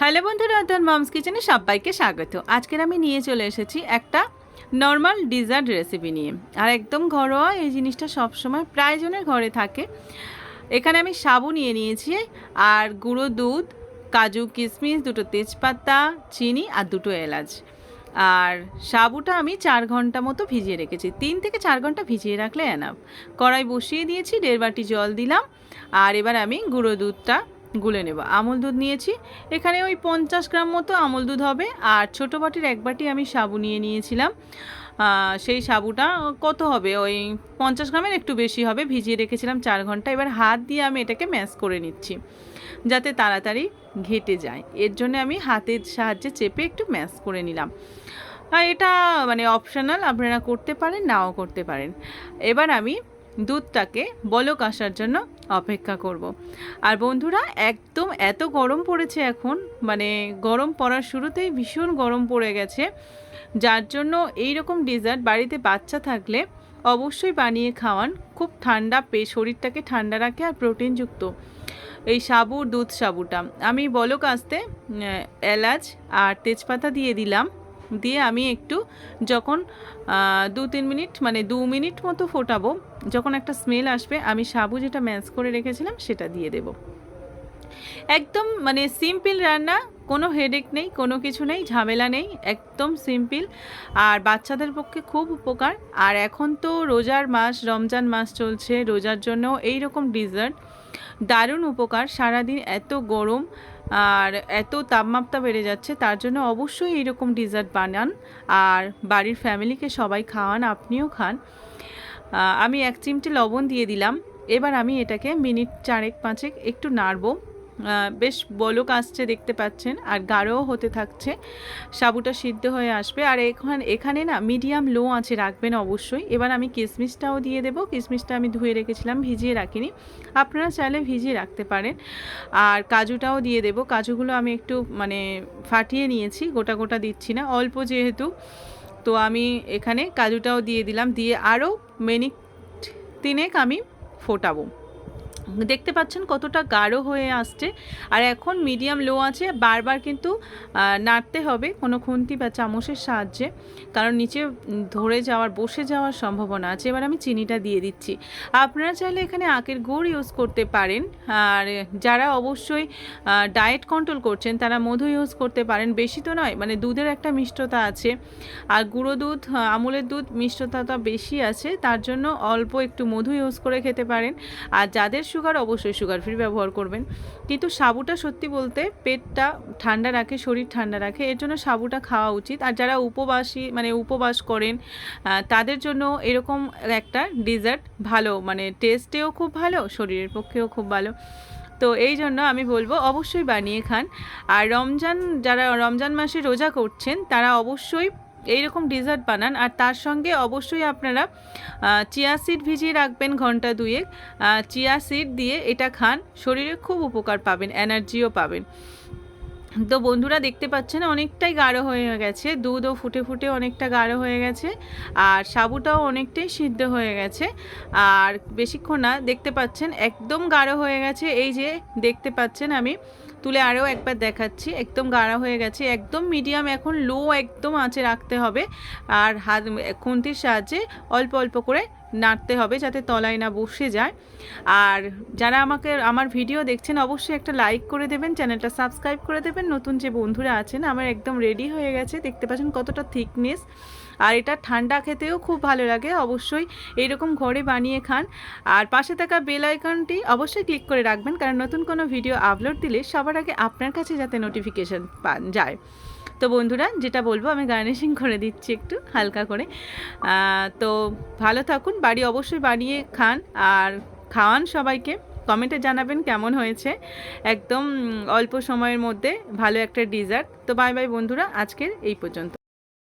Hello বন্ধুরা অর্থাৎ moms কিচেনে সবাইকে স্বাগত। আজকের আমি নিয়ে চলে এসেছি একটা নর্মাল ডিজার্ট রেসিপি নিয়ে। আর একদম ঘরোয়া এই জিনিসটা সবসময় প্রায়জনের ঘরে থাকে। এখানে আমি সাবু নিয়ে নিয়েছি, আর গুঁড়ো দুধ, কাজু কিশমিশ, দুটো তেজপাতা, চিনি আর দুটো এলাচ। আর সাবুটা আমি চার ঘণ্টা মতো ভিজিয়ে রেখেছি। তিন থেকে চার ঘণ্টা ভিজিয়ে রাখলে এনাফ কড়াই বসিয়ে দিয়েছি, দেড় বাটি জল দিলাম, আর এবার আমি গুঁড়ো দুধটা গুলে নেব। আমুল দুধ নিয়েছি। এখানে ওই পঞ্চাশ গ্রাম মতো আমুল দুধ হবে। আর ছোটো বাটির এক বাটি আমি সাবু নিয়ে নিয়েছিলাম। সেই সাবুটা কত হবে? ওই পঞ্চাশ গ্রামের একটু বেশি হবে। ভিজিয়ে রেখেছিলাম চার ঘণ্টা। এবার হাত দিয়ে আমি এটাকে ম্যাশ করে নিচ্ছি, যাতে তাড়াতাড়ি ঘেটে যায়। এর জন্য আমি হাতের সাহায্যে চেপে একটু ম্যাশ করে নিলাম। এটা মানে অপশনাল। আপনারা করতে পারেন, নাও করতে পারেন। এবার আমি দুধটাকে বলক আসার জন্য অপেক্ষা করব। আর বন্ধুরা, একদম এত গরম পড়েছে এখন মানে গরম পড়ার শুরুতেই ভীষণ গরম পড়ে গেছে। যার জন্য এই রকম ডেজার্ট বাড়িতে বাচ্চা থাকলে অবশ্যই বানিয়ে খাওয়ান। খুব ঠান্ডা পেয়ে শরীরটাকে ঠান্ডা রাখে আর প্রোটিনযুক্ত। এই সাবুর, দুধ সাবুটা। আমি বলক আসতে এলাচ আর তেজপাতা দিয়ে দিলাম। দিয়ে আমি একটু যখন দু তিন মিনিট মানে দু মিনিট মতো ফোটাবো, যখন একটা স্মেল আসবে, আমি সাবু যেটা ম্যাশ করে রেখেছিলাম সেটা দিয়ে দেব। একদম মানে সিম্পল রান্না, কোনো হেডেক নেই, কোনো কিছু নেই, ঝামেলা নেই, একদম সিম্পল আর বাচ্চাদের পক্ষে খুব উপকার। আর এখন তো রোজার মাস, রমজান মাস চলছে, রোজার জন্য এই রকম ডিজার্ট দারুণ উপকার। সারাদিন এত গরম আর এত তাপমাত্রা বেড়ে যাচ্ছে, তার জন্য অবশ্যই এইরকম ডিজার্ট বানান আর বাড়ির ফ্যামিলিকে সবাই খাওয়ান, আপনিও খান। আমি এক চিমটে লবণ দিয়ে দিলাম। এবার আমি এটাকে মিনিট চারেক পাঁচেক একটু নাড়বো। বেশ বলক আসছে দেখতে পাচ্ছেন আর গাঢ়ও হতে থাকছে। সাবুটা সিদ্ধ হয়ে আসবে। আর এখন, এখানে না মিডিয়াম লো আছে, রাখবেন অবশ্যই। এবার আমি কিশমিশটাও দিয়ে দেবো। কিশমিশটা আমি ধুয়ে রেখেছিলাম, ভিজিয়ে রাখিনি। আপনারা চাইলে ভিজিয়ে রাখতে পারেন। আর কাজুটাও দিয়ে দেবো। কাজুগুলো আমি একটু মানে ফাটিয়ে নিয়েছি, গোটা গোটা দিচ্ছি না, অল্প যেহেতু। তো আমি এখানে কাজুটাও দিয়ে দিলাম। দিয়ে আরও মিনিট তিনেক আমি ফোটাবো। দেখতে পাচ্ছেন কতটা গাঢ় হয়ে আসছে। আর এখন মিডিয়াম লো আছে, বারবার কিন্তু নাড়তে হবে কোনো খুন্তি বা চামচের সাহায্যে, কারণ নিচে ধরে যাওয়ার, বসে যাওয়ার সম্ভাবনা আছে। এবার আমি চিনিটা দিয়ে দিচ্ছি। আপনারা চাইলে এখানে আখের গুড় ইউজ করতে পারেন। আর যারা অবশ্যই ডায়েট কন্ট্রোল করছেন, তারা মধু ইউজ করতে পারেন। বেশি তো নয় মানে দুধের একটা মিষ্টতা আছে। আর গুঁড়ো দুধ আমুলের দুধ মিষ্টতাটা বেশি আছে, তার জন্য অল্প একটু মধু ইউজ করে খেতে পারেন। আর যাদের সুগার অবশ্যই সুগার ফ্রি ব্যবহার করবেন। কিন্তু সাবুটা সত্যি বলতে পেটটা ঠান্ডা রাখে, শরীর ঠান্ডা রাখে, এর জন্য সাবুটা খাওয়া উচিত। আর যারা উপবাসী মানে উপবাস করেন তাদের জন্য এরকম একটা ডিজার্ট ভালো মানে টেস্টেও খুব ভালো, শরীরের পক্ষেও খুব ভালো। তো এই জন্য আমি বলব, অবশ্যই বানিয়ে খান। আর রমজান, যারা রমজান মাসে রোজা করছেন, তারা অবশ্যই এইরকম ডিজার্ট বানান। আর তার সঙ্গে অবশ্যই আপনারা চিয়া সিড ভিজিয়ে রাখবেন ঘণ্টা দুয়েক। চিয়া সিড দিয়ে এটা খান, শরীরে খুব উপকার পাবেন এনার্জিও পাবেন। তো বন্ধুরা দেখতে পাচ্ছেন অনেকটাই গাঢ় হয়ে গেছে, দুধও ফুটে ফুটে অনেকটা গাঢ় হয়ে গেছে আর সাবুটাও অনেকটাই সিদ্ধ হয়ে গেছে। আর বেশিক্ষণ না, দেখতে পাচ্ছেন একদম গাঢ় হয়ে গেছে, এই যে দেখতে পাচ্ছেন আমি, তুলে আরও একবার দেখাচ্ছি, একদম গাঢ় হয়ে গেছে, একদম মিডিয়াম এখন লো একদম আঁচে রাখতে হবে। আর হাত, খুন্তির সাহায্যে অল্প অল্প করে নাড়তে হবে যাতে তলায় না বসে যায়। আর যারা আমাকে, আমার ভিডিও দেখছেন, অবশ্যই একটা লাইক করে দেবেন, চ্যানেলটা সাবস্ক্রাইব করে দেবেন। নতুন যে বন্ধুরা আছেন, আমার একদম রেডি হয়ে গেছে। দেখতে পাচ্ছেন কতটা থিকনেস আর এটা ঠান্ডা খেতেও খুব ভালো লাগে, অবশ্যই এইরকম ঘরে বানিয়ে খান। আর পাশে থাকা বেল আইকনটি অবশ্যই ক্লিক করে রাখবেন, কারণ নতুন কোনো ভিডিও আপলোড দিলে সবার আগে আপনার কাছে যাতে নোটিফিকেশান পান যায়। তো বন্ধুরা, যেটা বলব, আমি গার্নিশিং করে দিচ্ছি একটু, হালকা করে। তো ভালো থাকুন, বাড়ি অবশ্যই বানিয়ে খান, আর খাওয়ান সবাইকে। কমেন্টে জানাবেন কেমন হয়েছে। একদম অল্প সময়ের মধ্যে ভালো একটা ডিজার্ট। তো বাই বাই বন্ধুরা, আজকের এই পর্যন্ত।